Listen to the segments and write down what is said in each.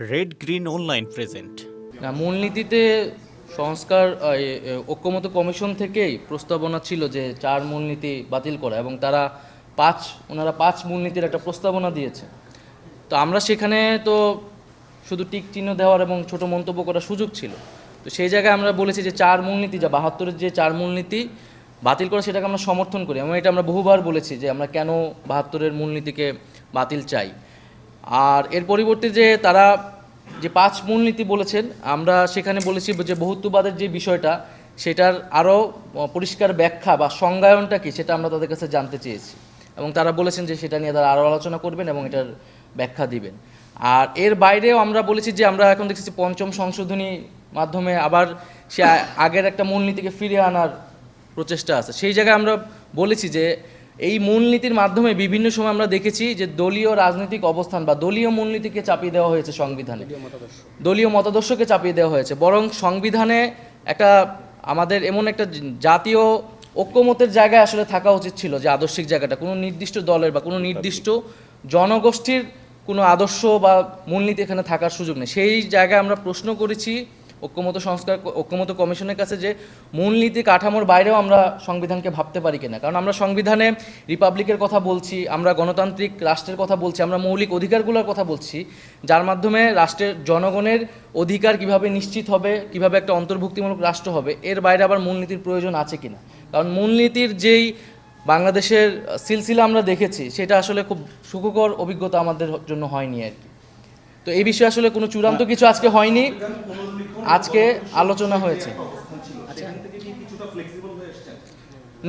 Red green online present না, মূলনীতিতে সংস্কার ঐক্যমত কমিশন থেকেই প্রস্তাবনা ছিল যে চার মূলনীতি বাতিল করা এবং তারা পাঁচ, ওনারা পাঁচ মূলনীতির একটা প্রস্তাবনা দিয়েছে। তো আমরা সেখানে তো শুধু টিক চিহ্ন দেওয়ার এবং ছোট মন্তব্য করার সুযোগ ছিল। তো সেই জায়গায় আমরা বলেছি যে চার মূলনীতি যা বাহাত্তরের যে চার মূলনীতি বাতিল করা, সেটাকে আমরা সমর্থন করি এবং এটা আমরা বহুবার বলেছি যে আমরা কেন বাহাত্তরের মূলনীতিকে বাতিল চাই। আর এর পরিবর্তে যে তারা যে পাঁচ মূলনীতি বলেছেন, আমরা সেখানে বলেছি যে বহুত্ববাদের যে বিষয়টা, সেটার আরও পরিষ্কার ব্যাখ্যা বা সংজ্ঞায়নটা কি সেটা আমরা তাদের কাছে জানতে চেয়েছি। এবং তারা বলেছেন যে সেটা নিয়ে তারা আরও আলোচনা করবেন এবং এটার ব্যাখ্যা দিবেন। আর এর বাইরেও আমরা বলেছি যে আমরা এখন দেখছি পঞ্চম সংশোধনী মাধ্যমে আবার সে আগের একটা মূলনীতিকে ফিরিয়ে আনার প্রচেষ্টা আছে। সেই জায়গায় আমরা বলেছি যে এই মূলনীতির মাধ্যমে বিভিন্ন সময় আমরা দেখেছি যে দলীয় রাজনৈতিক অবস্থান বা দলীয় মূলনীতিকে চাপিয়ে দেওয়া হয়েছে সংবিধানে। দলীয় মতাদর্শকে চাপিয়ে দেওয়া হয়েছে। বরং সংবিধানে একটা আমাদের এমন একটা জাতীয় ঐক্যমতের জায়গায় আসলে থাকা উচিত ছিল যে আদর্শিক জায়গাটা। কোনো নির্দিষ্ট দলের বা কোনো নির্দিষ্ট জনগোষ্ঠীর কোনো আদর্শ বা মূলনীতি এখানে থাকার সুযোগ নেই। সেই জায়গায় আমরা প্রশ্ন করেছি ঐক্যমত সংস্কার ঐক্যমত কমিশনের কাছে যে মূলনীতি কাঠামোর বাইরেও আমরা সংবিধানকে ভাবতে পারি কিনা। কারণ আমরা সংবিধানে রিপাবলিকের কথা বলছি, আমরা গণতান্ত্রিক রাষ্ট্রের কথা বলছি, আমরা মৌলিক অধিকারগুলোর কথা বলছি, যার মাধ্যমে রাষ্ট্রের জনগণের অধিকার কীভাবে নিশ্চিত হবে, কীভাবে একটা অন্তর্ভুক্তিমূলক রাষ্ট্র হবে, এর বাইরে আবার মূলনীতির প্রয়োজন আছে কিনা। কারণ মূলনীতির যেই বাংলাদেশের সিলসিলা আমরা দেখেছি, সেটা আসলে খুব সুখকর অভিজ্ঞতা আমাদের জন্য হয়নি আর কি। তো এই বিষয়ে আসলে কোনো চূড়ান্ত কিছু আজকে হয়নি। আজকে আলোচনা হয়েছে।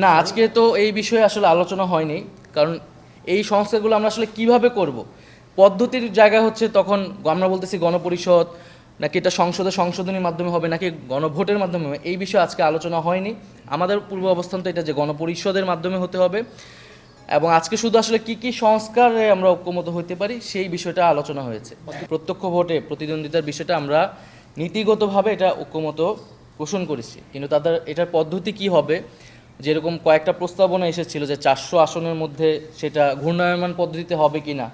না, আজকে তো এই বিষয়ে আসলে আলোচনা হয়নি, কারণ এই সংস্থাগুলো আমরা আসলে কীভাবে করব? পদ্ধতির জায়গা হচ্ছে তখন আমরা বলতেছি গণপরিষদ, নাকি এটা সংসদে সংশোধনীর মাধ্যমে হবে, নাকি গণভোটের মাধ্যমে হবে, এই বিষয়ে আজকে আলোচনা হয়নি। আমাদের পূর্ব অবস্থান তো এটা যে গণপরিষদের মাধ্যমে হতে হবে। এবং আজকে শুধু আসলে কি কি সংস্কারে আমরা ঐক্যমত হইতে পারি, সেই বিষয়টা আলোচনা হয়েছে। প্রত্যক্ষ ভোটে প্রতিদ্বন্দ্বিতার বিষয়টা আমরা নীতিগতভাবে এটা ঐক্যমত পোষণ করেছি। কিন্তু তাদের, এটার পদ্ধতি কি হবে? যেরকম কয়েকটা প্রস্তাবনা এসেছিল যে চারশো আসনের মধ্যে সেটা ঘূর্ণায়মান পদ্ধতিতে হবে কি না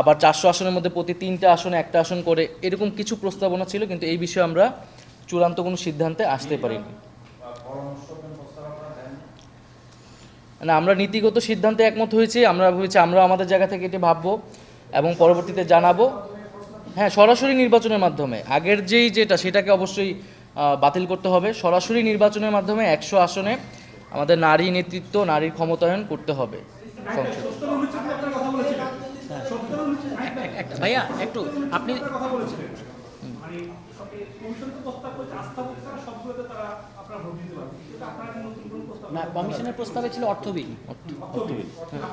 আবার চারশো আসনের মধ্যে প্রতি তিনটা আসনে একটা আসন করে এরকম কিছু প্রস্তাবনা ছিল, কিন্তু এই বিষয়ে আমরা চূড়ান্ত কোনো সিদ্ধান্তে আসতে পারিনি। না, আমরা নীতিগত সিদ্ধান্তে একমত হয়েছি, আমরা ভেবেছি আমরা আমাদের জায়গা থেকে এটি ভাববো এবং পরবর্তীতে জানাব। হ্যাঁ সরাসরি নির্বাচনের মাধ্যমে, আগের যেই যেটা, সেটাকে অবশ্যই বাতিল করতে হবে। সরাসরি নির্বাচনের মাধ্যমে একশো আসনে আমাদের নারী নেতৃত্ব, নারীর ক্ষমতায়ন করতে হবে। ভাইয়া, একটু, আপনি না কমিশনের প্রস্তাবে ছিল অর্থ বিল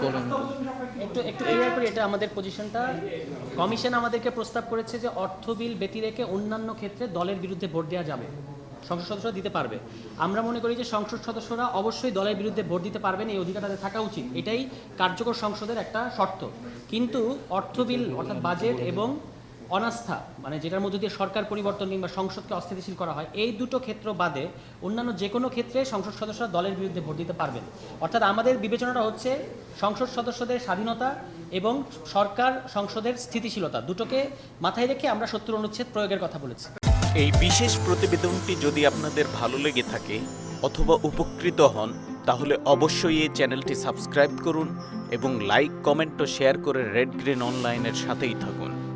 বলুন একটু একটু ক্লিয়ার করি এটা আমাদের পজিশনটা কমিশন আমাদেরকে প্রস্তাব করেছে যে অর্থ বিল ব্যতি রেখে অন্যান্য ক্ষেত্রে দলের বিরুদ্ধে ভোট দেওয়া যাবে। সংসদ সদস্যরা দিতে পারবে। আমরা মনে করি যে সংসদ সদস্যরা অবশ্যই দলের বিরুদ্ধে ভোট দিতে পারবেন এই অধিকার তাদের থাকা উচিত। এটাই কার্যকর সংসদের একটা শর্ত। কিন্তু অর্থ বিল অর্থাৎ বাজেট এবং অনাস্থা মানে যেটার মধ্যে দিয়ে সরকার পরিবর্তন কিংবা সংসদকে অস্থিতিশীল করা হয়, এই দুটো ক্ষেত্র বাদে অন্যান্য যে কোনো ক্ষেত্রে সংসদ সদস্যরা দলের বিরুদ্ধে ভোট দিতে পারবেন। অর্থাৎ আমাদের বিবেচনাটা হচ্ছে সংসদ সদস্যদের স্বাধীনতা এবং সরকার সংসদের স্থিতিশীলতা, দুটোকে মাথায় রেখে আমরা সত্তর অনুচ্ছেদ প্রয়োগের কথা বলেছি। এই বিশেষ প্রতিবেদনটি যদি আপনাদের ভালো লেগে থাকে অথবা উপকৃত হন, তাহলে অবশ্যই এই চ্যানেলটি সাবস্ক্রাইব করুন এবং লাইক, কমেন্ট ও শেয়ার করে রেড গ্রিন অনলাইনের সাথেই থাকুন।